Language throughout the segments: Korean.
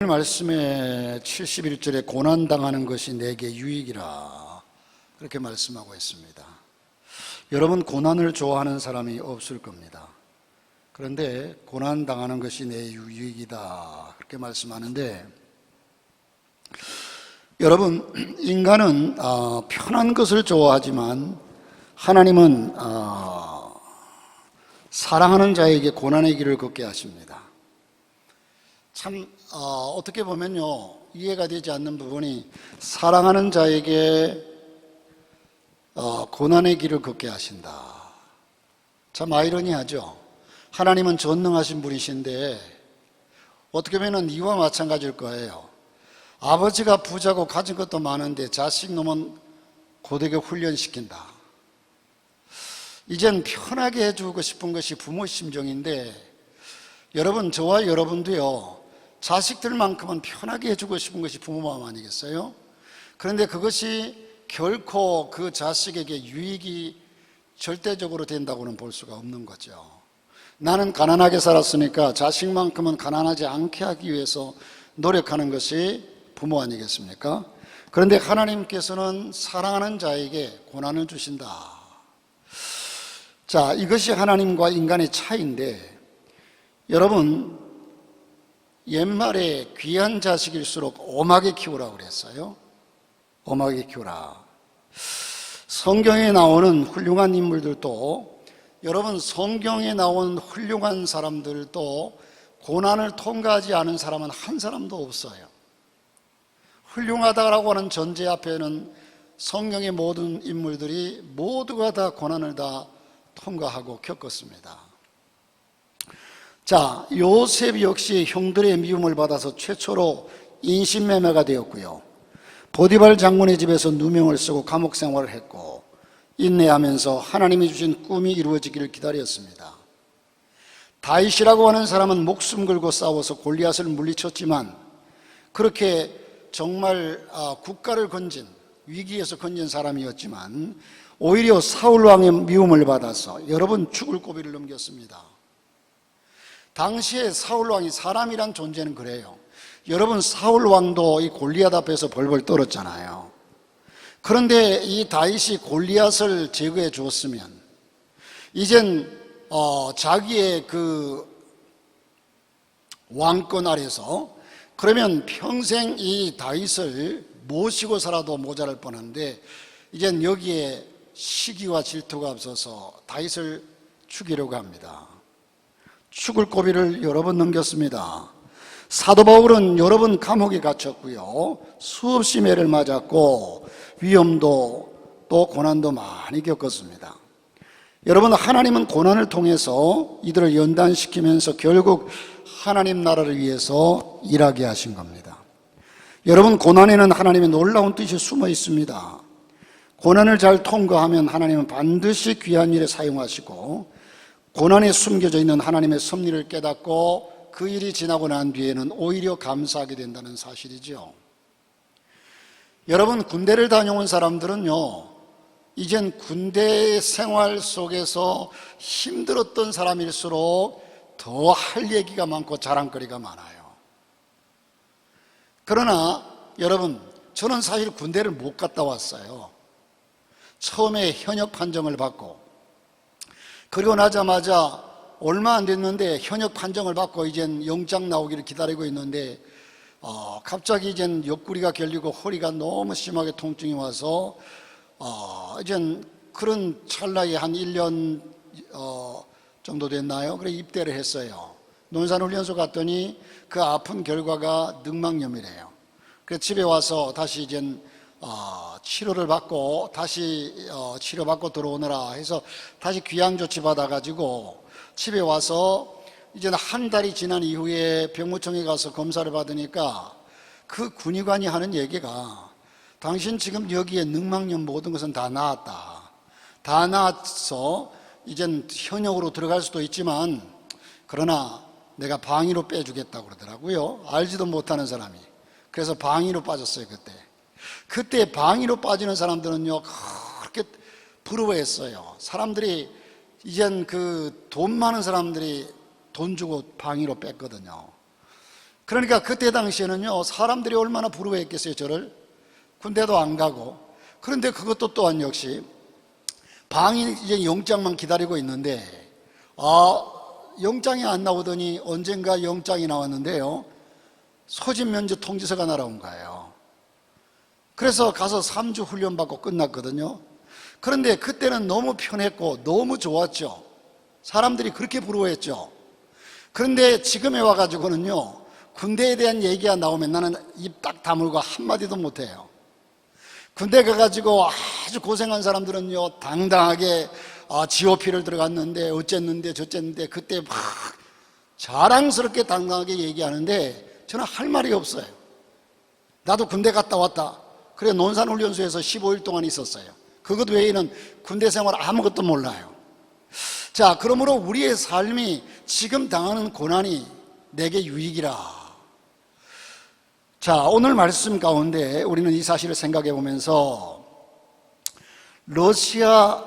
오늘 말씀에 71절에 고난당하는 것이 내게 유익이라 그렇게 말씀하고 있습니다. 여러분 고난을 좋아하는 사람이 없을 겁니다. 그런데 고난당하는 것이 내 유익이다 그렇게 말씀하는데 여러분 인간은 아, 편한 것을 좋아하지만 하나님은 아, 사랑하는 자에게 고난의 길을 걷게 하십니다. 참 어, 어떻게 보면요 이해가 되지 않는 부분이 사랑하는 자에게 어, 고난의 길을 걷게 하신다. 참 아이러니하죠. 하나님은 전능하신 분이신데 어떻게 보면 이와 마찬가지일 거예요. 아버지가 부자고 가진 것도 많은데 자식 놈은 고되게 훈련시킨다. 이젠 편하게 해주고 싶은 것이 부모 심정인데 여러분 저와 여러분도요 자식들만큼은 편하게 해주고 싶은 것이 부모 마음 아니겠어요? 그런데 그것이 결코 그 자식에게 유익이 절대적으로 된다고는 볼 수가 없는 거죠. 나는 가난하게 살았으니까 자식만큼은 가난하지 않게 하기 위해서 노력하는 것이 부모 아니겠습니까? 그런데 하나님께서는 사랑하는 자에게 고난을 주신다. 자, 이것이 하나님과 인간의 차이인데, 여러분, 옛말에 귀한 자식일수록 엄하게 키우라고 그랬어요. 엄하게 키우라. 성경에 나오는 훌륭한 인물들도 여러분 성경에 나온 훌륭한 사람들도 고난을 통과하지 않은 사람은 한 사람도 없어요. 훌륭하다라고 하는 전제 앞에는 성경의 모든 인물들이 모두가 다 고난을 다 통과하고 겪었습니다. 자, 요셉 역시 형들의 미움을 받아서 최초로 인신매매가 되었고요. 보디발 장군의 집에서 누명을 쓰고 감옥 생활을 했고 인내하면서 하나님이 주신 꿈이 이루어지기를 기다렸습니다. 다윗이라고 하는 사람은 목숨 걸고 싸워서 골리앗을 물리쳤지만 그렇게 정말 아, 국가를 건진 위기에서 건진 사람이었지만 오히려 사울 왕의 미움을 받아서 여러분 죽을 고비를 넘겼습니다. 당시에 사울 왕이 사람이란 존재는 그래요. 여러분 사울 왕도 이 골리앗 앞에서 벌벌 떨었잖아요. 그런데 이 다윗이 골리앗을 제거해 주었으면 이젠 어, 자기의 그 왕권 아래서 그러면 평생 이 다윗을 모시고 살아도 모자랄 뻔한데 이젠 여기에 시기와 질투가 없어서 다윗을 죽이려고 합니다. 죽을 고비를 여러 번 넘겼습니다. 사도 바울은 여러 번 감옥에 갇혔고요. 수없이 매를 맞았고 위험도 또 고난도 많이 겪었습니다. 여러분 하나님은 고난을 통해서 이들을 연단시키면서 결국 하나님 나라를 위해서 일하게 하신 겁니다. 여러분 고난에는 하나님의 놀라운 뜻이 숨어 있습니다. 고난을 잘 통과하면 하나님은 반드시 귀한 일에 사용하시고 고난에 숨겨져 있는 하나님의 섭리를 깨닫고 그 일이 지나고 난 뒤에는 오히려 감사하게 된다는 사실이죠. 여러분 군대를 다녀온 사람들은요. 이젠 군대 생활 속에서 힘들었던 사람일수록 더 할 얘기가 많고 자랑거리가 많아요. 그러나 여러분, 저는 사실 군대를 못 갔다 왔어요. 처음에 현역 판정을 받고, 그리고 나자마자 얼마 안 됐는데 현역 판정을 받고 이젠 영장 나오기를 기다리고 있는데, 어, 갑자기 이젠 옆구리가 결리고 허리가 너무 심하게 통증이 와서, 어, 이젠 그런 찰나에 한 1년, 어, 정도 됐나요? 그래 입대를 했어요. 논산훈련소 갔더니 그 아픈 결과가 늑막염이래요. 그래서 집에 와서 다시 이젠 어, 치료를 받고 다시 어, 치료받고 들어오느라 해서 다시 귀양 조치 받아가지고 집에 와서 이제 한 달이 지난 이후에 병무청에 가서 검사를 받으니까 그 군의관이 하는 얘기가 당신 지금 여기에 늑막염 모든 것은 다 나았다. 다 나았어. 이젠 현역으로 들어갈 수도 있지만 그러나 내가 방위로 빼주겠다고 그러더라고요. 알지도 못하는 사람이. 그래서 방위로 빠졌어요, 그때. 그때 방위로 빠지는 사람들은요, 그렇게 부러워했어요. 사람들이, 이젠 그 돈 많은 사람들이 돈 주고 방위로 뺐거든요. 그러니까 그때 당시에는요, 사람들이 얼마나 부러워했겠어요, 저를. 군대도 안 가고. 그런데 그것도 또한 역시 방이 이제 영장만 기다리고 있는데, 아, 영장이 안 나오더니 언젠가 영장이 나왔는데요. 소집 면제 통지서가 날아온 거예요. 그래서 가서 3주 훈련받고 끝났거든요. 그런데 그때는 너무 편했고 너무 좋았죠. 사람들이 그렇게 부러워했죠. 그런데 지금에 와가지고는요, 군대에 대한 얘기가 나오면 나는 입 딱 다물고 한마디도 못해요. 군대 가가지고 아주 고생한 사람들은요, 당당하게 아, GOP를 들어갔는데, 어쨌는데, 저쨌는데, 그때 막 자랑스럽게 당당하게 얘기하는데, 저는 할 말이 없어요. 나도 군대 갔다 왔다. 그래, 논산훈련소에서 15일 동안 있었어요. 그것 외에는 군대 생활 아무것도 몰라요. 자, 그러므로 우리의 삶이 지금 당하는 고난이 내게 유익이라. 자, 오늘 말씀 가운데 우리는 이 사실을 생각해 보면서 러시아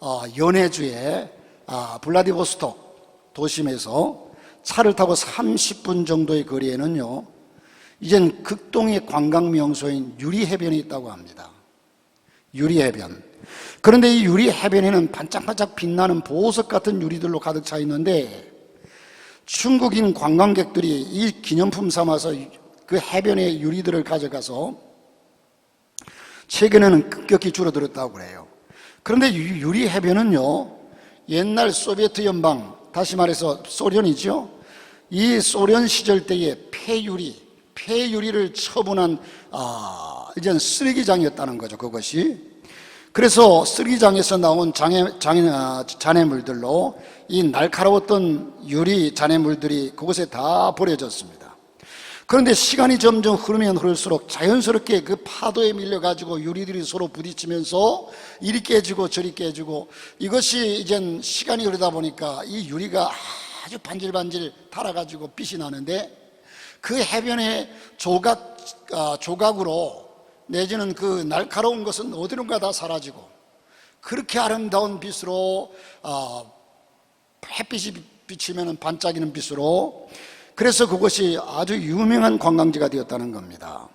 어, 연해주의 아, 블라디보스톡 도심에서 차를 타고 30분 정도의 거리에는요, 이젠 극동의 관광 명소인 유리해변이 있다고 합니다. 유리해변. 그런데 이 유리해변에는 반짝반짝 빛나는 보석 같은 유리들로 가득 차 있는데 중국인 관광객들이 이 기념품 삼아서 그 해변의 유리들을 가져가서 최근에는 급격히 줄어들었다고 그래요. 그런데 유- 유리 해변은요, 옛날 소비에트 연방, 다시 말해서 소련이죠. 이 소련 시절 때의 폐유리, 폐유리를 처분한, 아, 이젠 쓰레기장이었다는 거죠, 그것이. 그래서 쓰레기장에서 나온 장애, 장애, 아, 잔해물들로 이 날카로웠던 유리 잔해물들이 그곳에 다 버려졌습니다. 그런데 시간이 점점 흐르면 흐를수록 자연스럽게 그 파도에 밀려가지고 유리들이 서로 부딪히면서 이리 깨지고 저리 깨지고 이것이 이젠 시간이 흐르다 보니까 이 유리가 아주 반질반질 달아가지고 빛이 나는데 그 해변의 조각, 아, 조각으로 내지는 그 날카로운 것은 어디론가 다 사라지고 그렇게 아름다운 빛으로 아, 햇빛이 비치면 반짝이는 빛으로 그래서 그것이 아주 유명한 관광지가 되었다는 겁니다.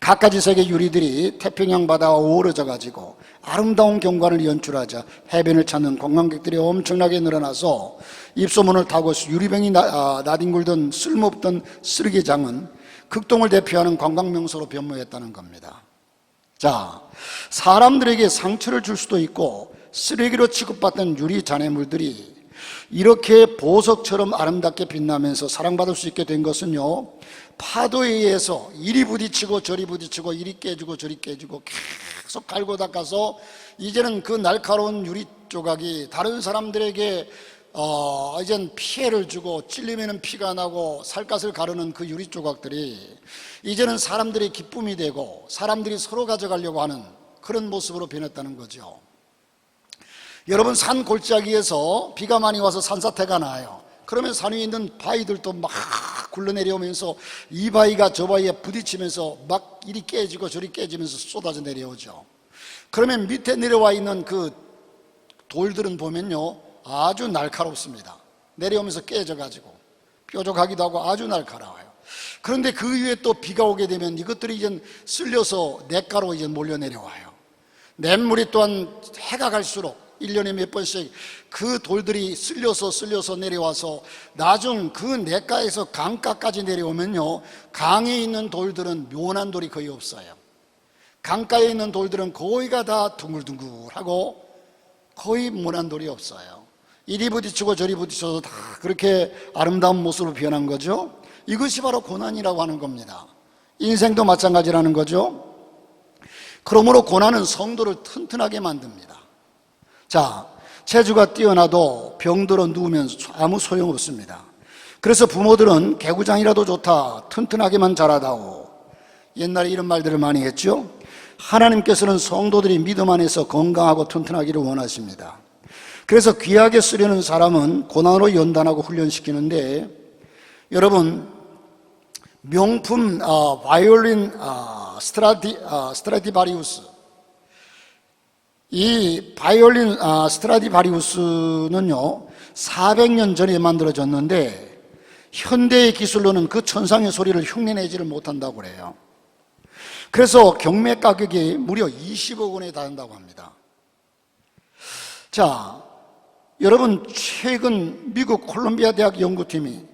갖가지 색의 유리들이 태평양 바다와 어우러져 가지고 아름다운 경관을 연출하자 해변을 찾는 관광객들이 엄청나게 늘어나서 입소문을 타고 유리병이 나, 아, 나뒹굴던 쓸모없던 쓰레기장은 극동을 대표하는 관광 명소로 변모했다는 겁니다. 자, 사람들에게 상처를 줄 수도 있고 쓰레기로 취급받던 유리 잔해물들이 이렇게 보석처럼 아름답게 빛나면서 사랑받을 수 있게 된 것은요, 파도에 의해서 이리 부딪히고 저리 부딪히고 이리 깨지고 저리 깨지고 계속 갈고 닦아서 이제는 그 날카로운 유리 조각이 다른 사람들에게 어, 이젠 피해를 주고 찔리면 피가 나고 살갗을 가르는 그 유리 조각들이 이제는 사람들의 기쁨이 되고 사람들이 서로 가져가려고 하는 그런 모습으로 변했다는 거죠. 여러분 산 골짜기에서 비가 많이 와서 산사태가 나요. 그러면 산 위에 있는 바위들도 막 굴러내려오면서 이 바위가 저 바위에 부딪히면서 막 이리 깨지고 저리 깨지면서 쏟아져 내려오죠. 그러면 밑에 내려와 있는 그 돌들은 보면요 아주 날카롭습니다. 내려오면서 깨져가지고 뾰족하기도 하고 아주 날카로워요. 그런데 그 위에 또 비가 오게 되면 이것들이 이제 쓸려서 냇가로 이제 몰려 내려와요. 냇물이 또한 해가 갈수록 1년에 몇 번씩 그 돌들이 쓸려서 쓸려서 내려와서 나중 그 냇가에서 강가까지 내려오면요 강에 있는 돌들은 묘한 돌이 거의 없어요. 강가에 있는 돌들은 거의가 다 둥글둥글하고 거의 모난 돌이 없어요. 이리 부딪히고 저리 부딪혀서 다 그렇게 아름다운 모습으로 변한 거죠. 이것이 바로 고난이라고 하는 겁니다. 인생도 마찬가지라는 거죠. 그러므로 고난은 성도를 튼튼하게 만듭니다 자, 체주가 뛰어나도 병들어 누우면 아무 소용 없습니다. 그래서 부모들은 개구장이라도 좋다. 튼튼하게만 자라다오. 옛날에 이런 말들을 많이 했죠. 하나님께서는 성도들이 믿음 안에서 건강하고 튼튼하기를 원하십니다. 그래서 귀하게 쓰려는 사람은 고난으로 연단하고 훈련시키는데 여러분 명품 어, 바이올린 어, 스트라디 어, 스트라디바리우스 이 바이올린 아, 스트라디바리우스는요 400년 전에 만들어졌는데 현대의 기술로는 그 천상의 소리를 흉내내지를 못한다고 그래요. 그래서 경매 가격이 무려 20억 원에 달한다고 합니다. 자, 여러분 최근 미국 콜롬비아 대학 연구팀이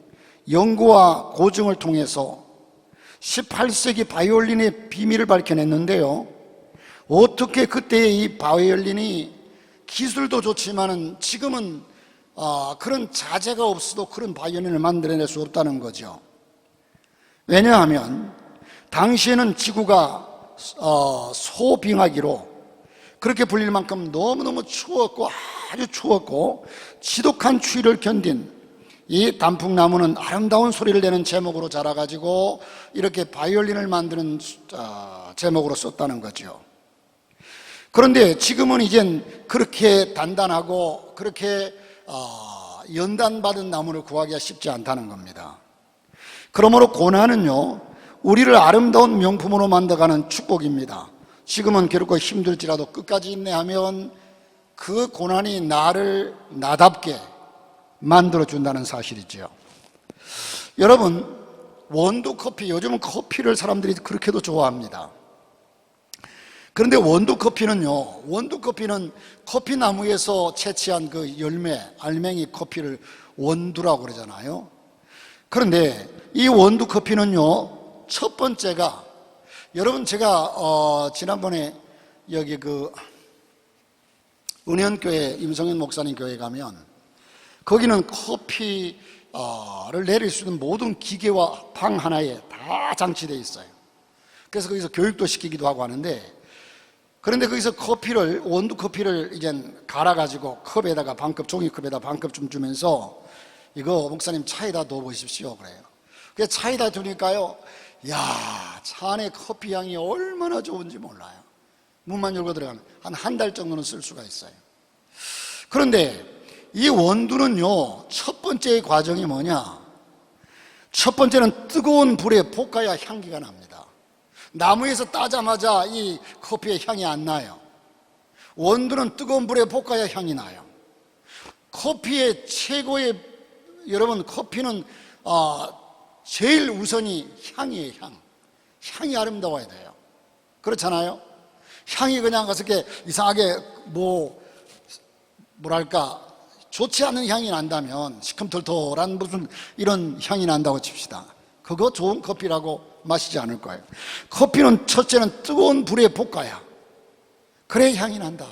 연구와 고증을 통해서 18세기 바이올린의 비밀을 밝혀냈는데요. 어떻게 그때의 이 바이올린이 기술도 좋지만은 지금은 아, 그런 자재가 없어도 그런 바이올린을 만들어낼 수 없다는 거죠. 왜냐하면 당시에는 지구가 어, 소빙하기로 그렇게 불릴 만큼 너무너무 추웠고 아주 추웠고 지독한 추위를 견딘 이 단풍나무는 아름다운 소리를 내는 제목으로 자라가지고 이렇게 바이올린을 만드는 어, 제목으로 썼다는 거죠. 그런데 지금은 이젠 그렇게 단단하고 그렇게 어, 연단받은 나무를 구하기가 쉽지 않다는 겁니다. 그러므로 고난은요, 우리를 아름다운 명품으로 만들어가는 축복입니다. 지금은 괴롭고 힘들지라도 끝까지 인내하면 그 고난이 나를 나답게 만들어준다는 사실이지요. 여러분, 원두 커피, 요즘은 커피를 사람들이 그렇게도 좋아합니다. 그런데 원두 커피는요, 원두 커피는 커피 나무에서 채취한 그 열매, 알맹이 커피를 원두라고 그러잖아요. 그런데 이 원두 커피는요, 첫 번째가 여러분 제가 어, 지난번에 여기 그 은현교회 임성현 목사님 교회 가면 거기는 커피를 내릴 수 있는 모든 기계와 방 하나에 다 장치되어 있어요. 그래서 거기서 교육도 시키기도 하고 하는데 그런데 거기서 커피를 원두 커피를 이제 갈아 가지고 컵에다가 반컵 종이컵에다 반컵 좀 주면서 이거 목사님 차에다 넣어 보십시오 그래요. 그 차에다 두니까요. 야, 차 안에 커피 향이 얼마나 좋은지 몰라요. 문만 열고 들어가면 한 한 달 정도는 쓸 수가 있어요. 그런데 이 원두는요, 첫 번째 과정이 뭐냐? 첫 번째는 뜨거운 불에 볶아야 향기가 납니다. 나무에서 따자마자 이 커피의 향이 안 나요. 원두는 뜨거운 불에 볶아야 향이 나요. 커피의 최고의 여러분 커피는 어, 제일 우선이 향이에요. 향. 향이 아름다워야 돼요. 그렇잖아요. 향이 그냥 가서 이렇게 이상하게 뭐 뭐랄까 좋지 않은 향이 난다면 시큼털털한 무슨 이런 향이 난다고 칩시다. 그거 좋은 커피라고 마시지 않을 거예요. 커피는 첫째는 뜨거운 불에 볶아야 그래 향이 난다.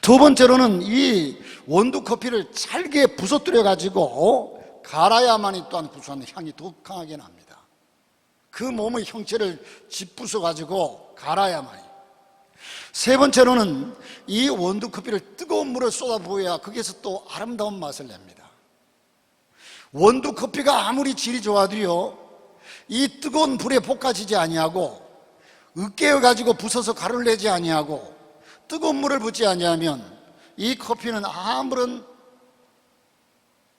두 번째로는 이 원두 커피를 잘게 부서뜨려 가지고 갈아야만이 또한 구수한 향이 더 강하게 납니다. 그 몸의 형체를 짓부숴 가지고 갈아야만이. 세 번째로는 이 원두 커피를 뜨거운 물을 쏟아부어야 거기에서 또 아름다운 맛을 냅니다. 원두 커피가 아무리 질이 좋아도요, 이 뜨거운 불에 볶아지지 아니하고 으깨어 가지고 부숴서 가루를 내지 아니하고 뜨거운 물을 붓지 아니하면 이 커피는 아무런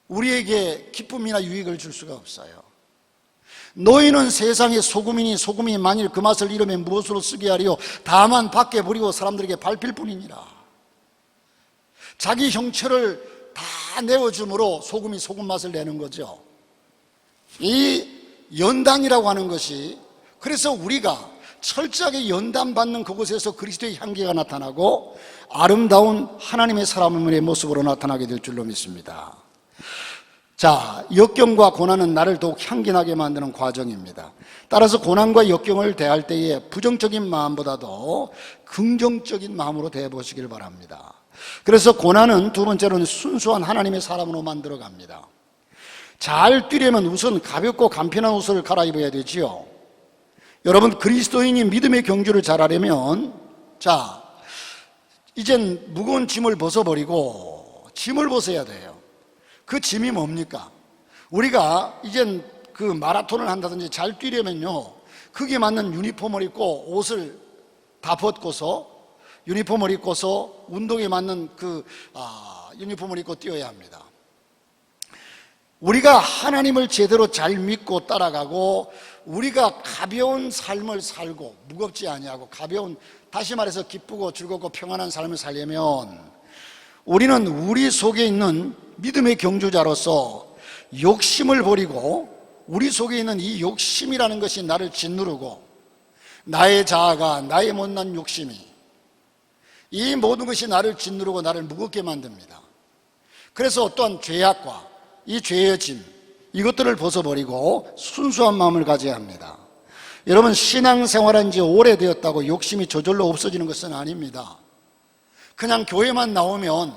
우리에게 기쁨이나 유익을 줄 수가 없어요. 너희는 세상의 소금이니 소금이 만일 그 맛을 잃으면 무엇으로 쓰게 하리요? 다만 밖에 버리고 사람들에게 밟힐 뿐이니라. 자기 형체를 다 내어줌으로 소금이 소금 맛을 내는 거죠. 이 연단이라고 하는 것이 그래서 우리가 철저하게 연단받는 그곳에서 그리스도의 향기가 나타나고 아름다운 하나님의 사람의 모습으로 나타나게 될 줄로 믿습니다. 자, 역경과 고난은 나를 더욱 향기나게 만드는 과정입니다. 따라서 고난과 역경을 대할 때에 부정적인 마음보다도 긍정적인 마음으로 대해보시길 바랍니다. 그래서 고난은 두 번째로는 순수한 하나님의 사람으로 만들어 갑니다. 잘 뛰려면 우선 가볍고 간편한 옷을 갈아입어야 되지요. 여러분, 그리스도인이 믿음의 경주를 잘하려면, 자, 이젠 무거운 짐을 벗어버리고 짐을 벗어야 돼요. 그 짐이 뭡니까? 우리가 이젠 그 마라톤을 한다든지 잘 뛰려면요, 그게 맞는 유니폼을 입고 옷을 다 벗고서 유니폼을 입고서 운동에 맞는 그 아, 유니폼을 입고 뛰어야 합니다. 우리가 하나님을 제대로 잘 믿고 따라가고 우리가 가벼운 삶을 살고 무겁지 아니하고 가벼운 다시 말해서 기쁘고 즐겁고 평안한 삶을 살려면 우리는 우리 속에 있는 믿음의 경주자로서 욕심을 버리고 우리 속에 있는 이 욕심이라는 것이 나를 짓누르고 나의 자아가 나의 못난 욕심이 이 모든 것이 나를 짓누르고 나를 무겁게 만듭니다. 그래서 또한 죄악과 이 죄의 짐 이것들을 벗어버리고 순수한 마음을 가져야 합니다. 여러분 신앙생활한 지 오래되었다고 욕심이 저절로 없어지는 것은 아닙니다. 그냥 교회만 나오면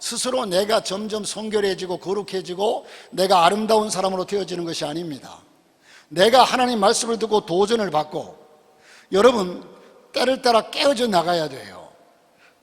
스스로 내가 점점 성결해지고 거룩해지고 내가 아름다운 사람으로 되어지는 것이 아닙니다. 내가 하나님 말씀을 듣고 도전을 받고 여러분 때를 따라 깨어져 나가야 돼요.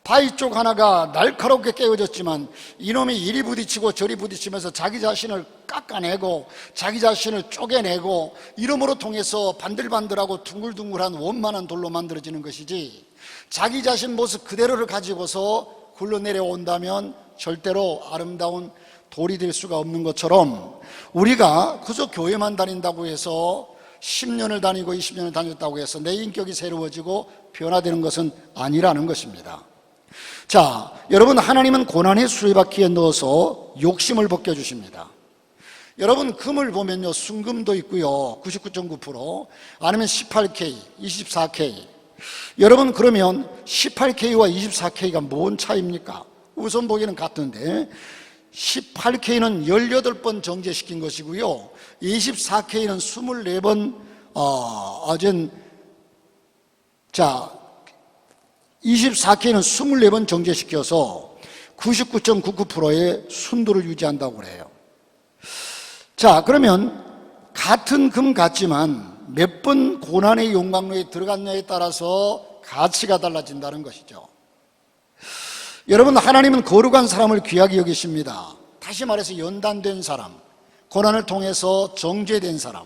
바위 쪽 하나가 날카롭게 깨어졌지만 이놈이 이리 부딪히고 저리 부딪히면서 자기 자신을 깎아내고 자기 자신을 쪼개내고 이름으로 통해서 반들반들하고 둥글둥글한 원만한 돌로 만들어지는 것이지 자기 자신 모습 그대로를 가지고서 굴러내려온다면 절대로 아름다운 돌이 될 수가 없는 것처럼 우리가 그저 교회만 다닌다고 해서 10년을 다니고 20년을 다녔다고 해서 내 인격이 새로워지고 변화되는 것은 아니라는 것입니다. 자, 여러분 하나님은 고난의 수레바퀴에 넣어서 욕심을 벗겨 주십니다. 여러분 금을 보면요 순금도 있고요 99.9% 아니면 18K, 24K 여러분 그러면 18K와 24K가 뭔 차이입니까? 우선 보기에는 같은데 18K는 18번 정제시킨 것이고요 24K는 24번 어, 어젠 자 24K는 24번 정제시켜서 99.99%의 순도를 유지한다고 그래요. 자, 그러면 같은 금 같지만 몇 번 고난의 용광로에 들어갔냐에 따라서 가치가 달라진다는 것이죠. 여러분, 하나님은 거룩한 사람을 귀하게 여기십니다. 다시 말해서 연단된 사람, 고난을 통해서 정죄된 사람.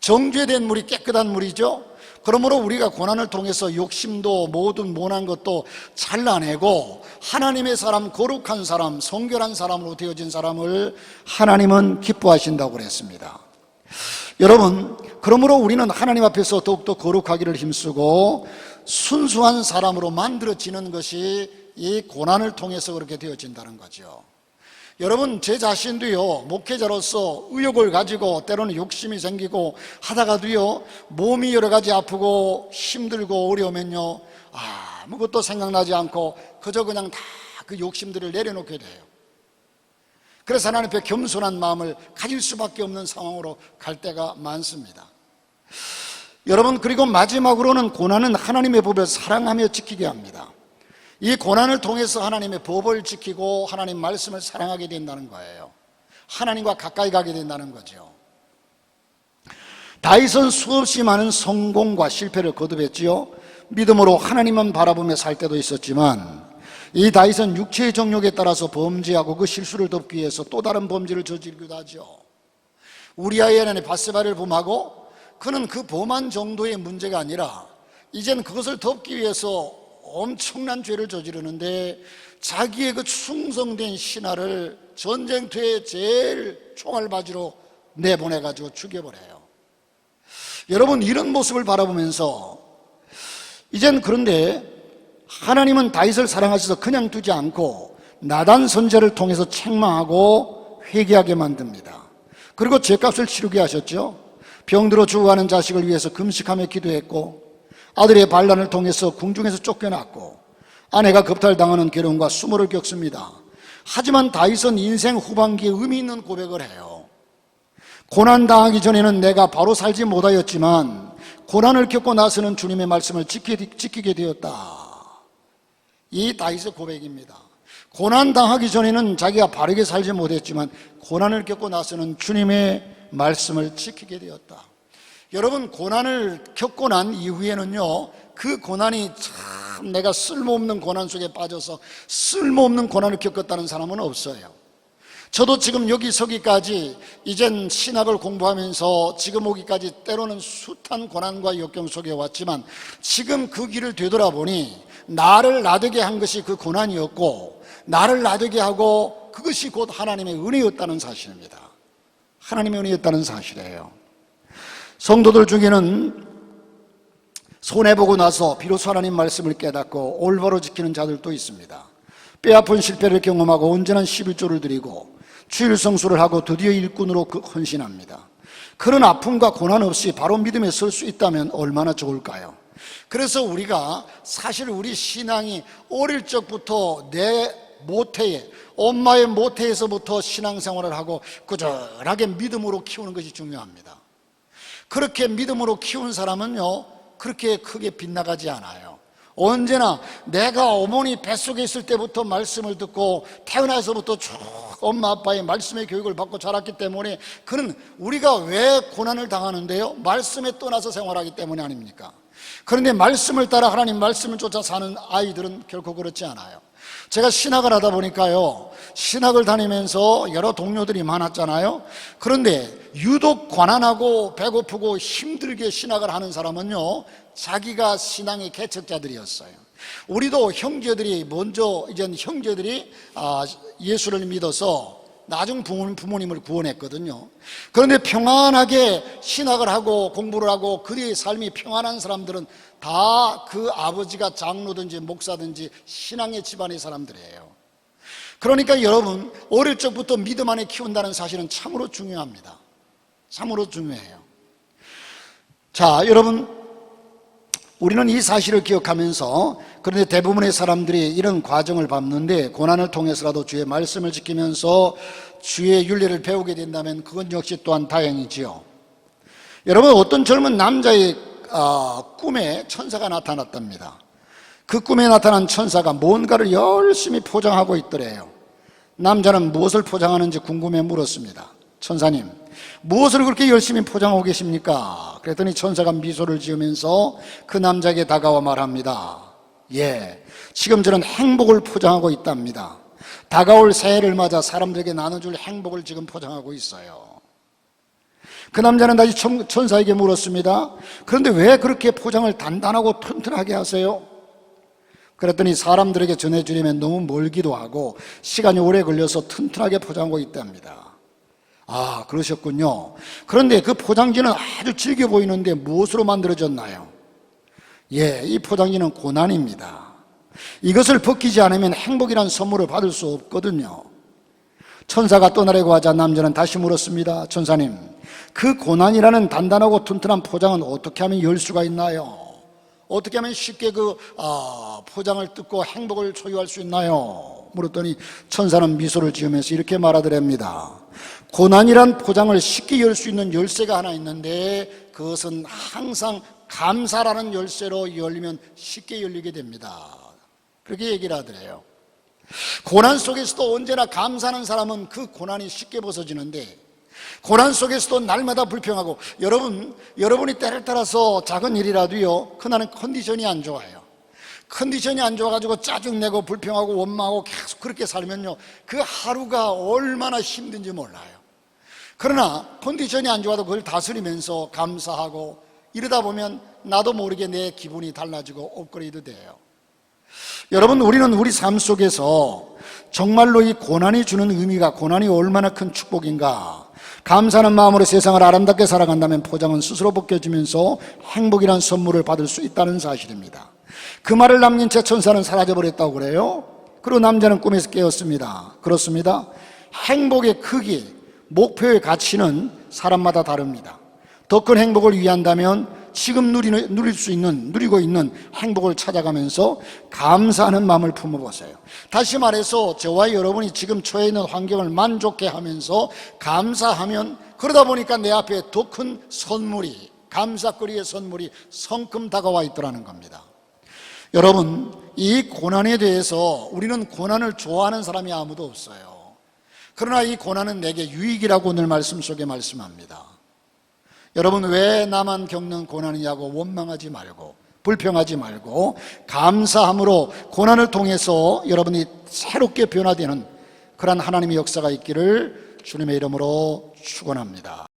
정죄된 물이 깨끗한 물이죠. 그러므로 우리가 고난을 통해서 욕심도 모든 모난 것도 잘라내고 하나님의 사람, 거룩한 사람, 성결한 사람으로 되어진 사람을 하나님은 기뻐하신다고 그랬습니다. 여러분, 그러므로 우리는 하나님 앞에서 더욱더 거룩하기를 힘쓰고 순수한 사람으로 만들어지는 것이 이 고난을 통해서 그렇게 되어진다는 거죠. 여러분 제 자신도요 목회자로서 의욕을 가지고 때로는 욕심이 생기고 하다가도요 몸이 여러 가지 아프고 힘들고 어려우면요 아무것도 생각나지 않고 그저 그냥 다 그 욕심들을 내려놓게 돼요. 그래서 하나님 앞에 겸손한 마음을 가질 수밖에 없는 상황으로 갈 때가 많습니다. 여러분 그리고 마지막으로는 고난은 하나님의 법을 사랑하며 지키게 합니다. 이 고난을 통해서 하나님의 법을 지키고 하나님 말씀을 사랑하게 된다는 거예요. 하나님과 가까이 가게 된다는 거죠. 다윗은 수없이 많은 성공과 실패를 거듭했지요. 믿음으로 하나님만 바라보며 살 때도 있었지만 이 다윗은 육체의 정욕에 따라서 범죄하고 그 실수를 덮기 위해서 또 다른 범죄를 저지르기도 하죠. 우리아의 아내 바세바를 범하고 그는 그 범한 정도의 문제가 아니라 이젠 그것을 덮기 위해서 엄청난 죄를 저지르는데 자기의 그 충성된 신하를 전쟁터에 제일 총알바지로 내보내가지고 죽여버려요. 여러분 이런 모습을 바라보면서 이젠 그런데 하나님은 다윗을 사랑하셔서 그냥 두지 않고 나단 선제를 통해서 책망하고 회개하게 만듭니다. 그리고 죄값을 치르게 하셨죠. 병들어 죽어가는 자식을 위해서 금식하며 기도했고 아들의 반란을 통해서 궁중에서 쫓겨났고 아내가 겁탈당하는 괴로움과 수모를 겪습니다. 하지만 다윗은 인생 후반기에 의미 있는 고백을 해요. 고난 당하기 전에는 내가 바로 살지 못하였지만 고난을 겪고 나서는 주님의 말씀을 지키 게 되었다. 이 다윗의 고백입니다. 고난 당하기 전에는 자기가 바르게 살지 못했지만 고난을 겪고 나서는 주님의 말씀을 지키게 되었다. 여러분 고난을 겪고 난 이후에는요 그 고난이 참 내가 쓸모없는 고난 속에 빠져서 쓸모없는 고난을 겪었다는 사람은 없어요. 저도 지금 여기 서기까지 이젠 신학을 공부하면서 지금 오기까지 때로는 숱한 고난과 역경 속에 왔지만 지금 그 길을 되돌아보니 나를 나되게 한 것이 그 고난이었고 나를 나되게 하고 그것이 곧 하나님의 은혜였다는 사실입니다. 하나님의 은혜였다는 사실이에요 성도들 중에는 손해보고 나서 비로소 하나님 말씀을 깨닫고 올바로 지키는 자들도 있습니다. 뼈아픈 실패를 경험하고 온전한 11조를 드리고 주일 성수를 하고 드디어 일꾼으로 그 헌신합니다. 그런 아픔과 고난 없이 바로 믿음에 설 수 있다면 얼마나 좋을까요? 그래서 우리가 사실 우리 신앙이 어릴 적부터 내 모태에 엄마의 모태에서부터 신앙생활을 하고 꾸준하게 믿음으로 키우는 것이 중요합니다. 그렇게 믿음으로 키운 사람은요 그렇게 크게 빗나가지 않아요. 언제나 내가 어머니 뱃속에 있을 때부터 말씀을 듣고 태어나서부터 쭉 엄마 아빠의 말씀의 교육을 받고 자랐기 때문에 그는 우리가 왜 고난을 당하는데요? 말씀에 떠나서 생활하기 때문에 아닙니까? 그런데 말씀을 따라 하나님 말씀을 쫓아 사는 아이들은 결코 그렇지 않아요. 제가 신학을 하다 보니까요, 신학을 다니면서 여러 동료들이 많았잖아요. 그런데 유독 관한하고 배고프고 힘들게 신학을 하는 사람은요, 자기가 신앙의 개척자들이었어요. 우리도 형제들이 먼저 이제 형제들이 아, 예수를 믿어서 나중 부모님, 부모님을 구원했거든요. 그런데 평안하게 신학을 하고 공부를 하고 그의 삶이 평안한 사람들은 다 그 아버지가 장로든지 목사든지 신앙의 집안의 사람들이에요. 그러니까 여러분, 어릴 적부터 믿음 안에 키운다는 사실은 참으로 중요합니다. 참으로 중요해요. 자, 여러분, 우리는 이 사실을 기억하면서 그런데 대부분의 사람들이 이런 과정을 밟는데 고난을 통해서라도 주의 말씀을 지키면서 주의 윤리를 배우게 된다면 그건 역시 또한 다행이지요. 여러분 어떤 젊은 남자의 어, 꿈에 천사가 나타났답니다. 그 꿈에 나타난 천사가 뭔가를 열심히 포장하고 있더래요. 남자는 무엇을 포장하는지 궁금해 물었습니다. 천사님, 무엇을 그렇게 열심히 포장하고 계십니까? 그랬더니 천사가 미소를 지으면서 그 남자에게 다가와 말합니다. 예, 지금 저는 행복을 포장하고 있답니다. 다가올 새해를 맞아 사람들에게 나눠줄 행복을 지금 포장하고 있어요. 그 남자는 다시 천사에게 물었습니다. 그런데 왜 그렇게 포장을 단단하고 튼튼하게 하세요? 그랬더니 사람들에게 전해주려면 너무 멀기도 하고 시간이 오래 걸려서 튼튼하게 포장하고 있답니다. 아, 그러셨군요. 그런데 그 포장지는 아주 질겨 보이는데 무엇으로 만들어졌나요? 예, 이 포장지는 고난입니다. 이것을 벗기지 않으면 행복이란 선물을 받을 수 없거든요. 천사가 떠나려고 하자 남자는 다시 물었습니다. 천사님, 그 고난이라는 단단하고 튼튼한 포장은 어떻게 하면 열 수가 있나요? 어떻게 하면 쉽게 그 아, 포장을 뜯고 행복을 소유할 수 있나요? 물었더니 천사는 미소를 지으면서 이렇게 말하더랍니다. 고난이란 포장을 쉽게 열 수 있는 열쇠가 하나 있는데 그것은 항상 감사라는 열쇠로 열리면 쉽게 열리게 됩니다. 그렇게 얘기를 하더래요. 고난 속에서도 언제나 감사하는 사람은 그 고난이 쉽게 벗어지는데 고난 속에서도 날마다 불평하고 여러분 여러분이 때를 따라서 작은 일이라도요 그날은 컨디션이 안 좋아요 컨디션이 안 좋아가지고 짜증내고 불평하고 원망하고 계속 그렇게 살면요 그 하루가 얼마나 힘든지 몰라요 그러나 컨디션이 안 좋아도 그걸 다스리면서 감사하고 이러다 보면 나도 모르게 내 기분이 달라지고 업그레이드 돼요 여러분 우리는 우리 삶 속에서 정말로 이 고난이 주는 의미가 고난이 얼마나 큰 축복인가 감사하는 마음으로 세상을 아름답게 살아간다면 포장은 스스로 벗겨지면서 행복이란 선물을 받을 수 있다는 사실입니다. 그 말을 남긴 채 천사는 사라져버렸다고 그래요. 그리고 남자는 꿈에서 깨었습니다. 그렇습니다. 행복의 크기, 목표의 가치는 사람마다 다릅니다. 더 큰 행복을 위한다면 지금 누리는, 누릴 수 있는, 누리고 있는 행복을 찾아가면서 감사하는 마음을 품어보세요. 다시 말해서 저와 여러분이 지금 처해 있는 환경을 만족해 하면서 감사하면 그러다 보니까 내 앞에 더 큰 선물이, 감사거리의 선물이 성큼 다가와 있더라는 겁니다. 여러분, 이 고난에 대해서 우리는 고난을 좋아하는 사람이 아무도 없어요. 그러나 이 고난은 내게 유익이라고 늘 말씀 속에 말씀합니다. 여러분 왜 나만 겪는 고난이냐고 원망하지 말고 불평하지 말고 감사함으로 고난을 통해서 여러분이 새롭게 변화되는 그러한 하나님의 역사가 있기를 주님의 이름으로 축원합니다.